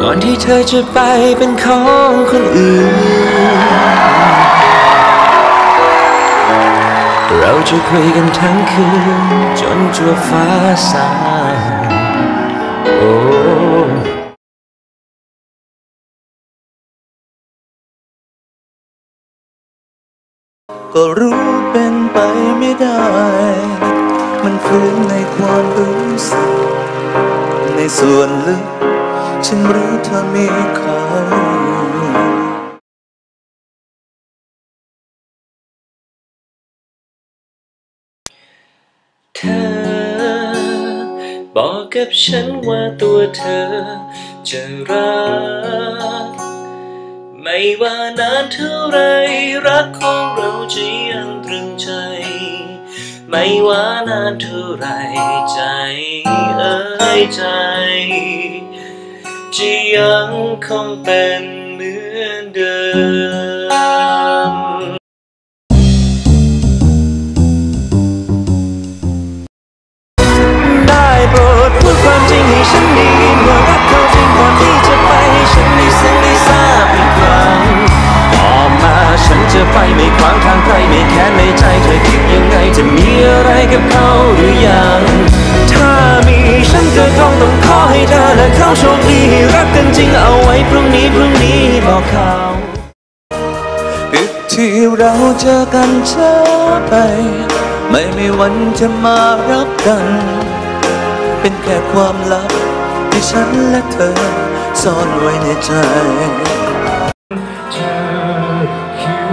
ก่อนที่เธอจะไปเป็นของคนอื่น เราจะคุยกันทั้งคืน จนจัวฟ้าสางโอ้ก็รู้เป็นไปไม่ได้ มันฝืนในความรู้สึกในส่วนลึก ฉันรู้เธอมีเขาเธอ บอกกับฉันว่าตัวเธอจะรัก ไม่ว่านานเท่าไรรักของเราจะยังตรึงใจ ไม่ว่านานเท่าไรใจเอ้ยใจ จะยังคงเป็นเหมือนเดิม ได้โปรดพูดความจริงให้ฉันได้ยินว่ารักเขาจริงก่อนที่จะไปให้ฉันได้ซึ้งได้ทราบอีกครั้งต่อมาฉันจะไปไม่ขวางทางใครไม่แค้นไม่ใจเธอคิดยังไงจะมีอะไรกับเขาหรือยัง เธอและเขาโชคดีรักกันจริงเอาไว้พรุ่งนี้พรุ่งนี้บอกเขาปิดที่เราเจอกันช้าไป ไม่มีวันจะมารับกัน เป็นแค่ความลับที่ฉันและเธอซ่อนไว้ในใจเธอคือ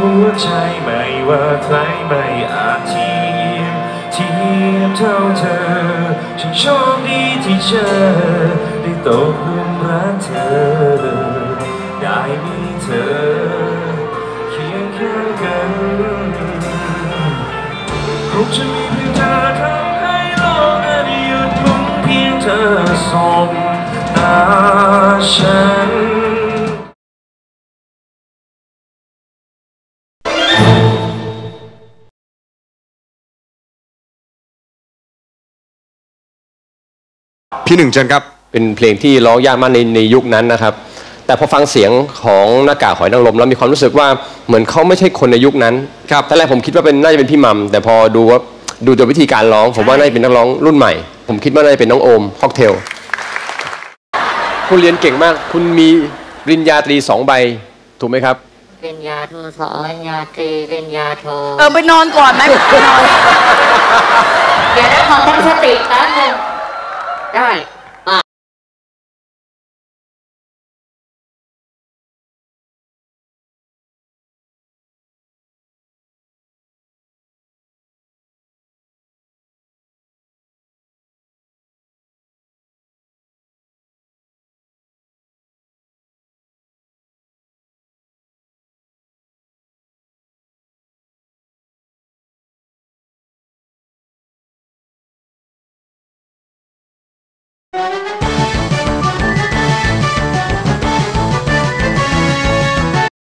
หัวใจไม่ว่าใครไม่อาจเทียมเทียมเท่าเธอฉันโชคดีที่เจอ ตกหลุมรักเธอ ได้มีเธอเคียงข้างกันคงจะมีเพียงเธอทำให้โลกนั้นหยุดหมุนเพียงเธอสบตาฉันพี่หนึ่งเชิญครับ เป็นเพลงที่ร้องยากมากในในยุคนั้นนะครับ แต่พอฟังเสียงของหน้ากากหอยนางรมแล้วมีความรู้สึกว่าเหมือนเขาไม่ใช่คนในยุคนั้นครับตอนแรกผมคิดว่าเป็นน่าจะเป็นพี่มัมแต่พอดูว่าดูจากวิธีการร้อง ผมว่าน่าจะเป็นนักร้องรุ่นใหม่ ผมคิดว่าน่าจะเป็นน้องโอมค็อกเทลคุณเรียนเก่งมาก คุณมีปริญญาตรีสองใบถูกไหมครับปริญญาโทสองปริญญาตรีปริญญาโทเออไปนอนก่อนไหมไปนอนเดี๋ยวนะขอตั้งสติแป๊บนึงได้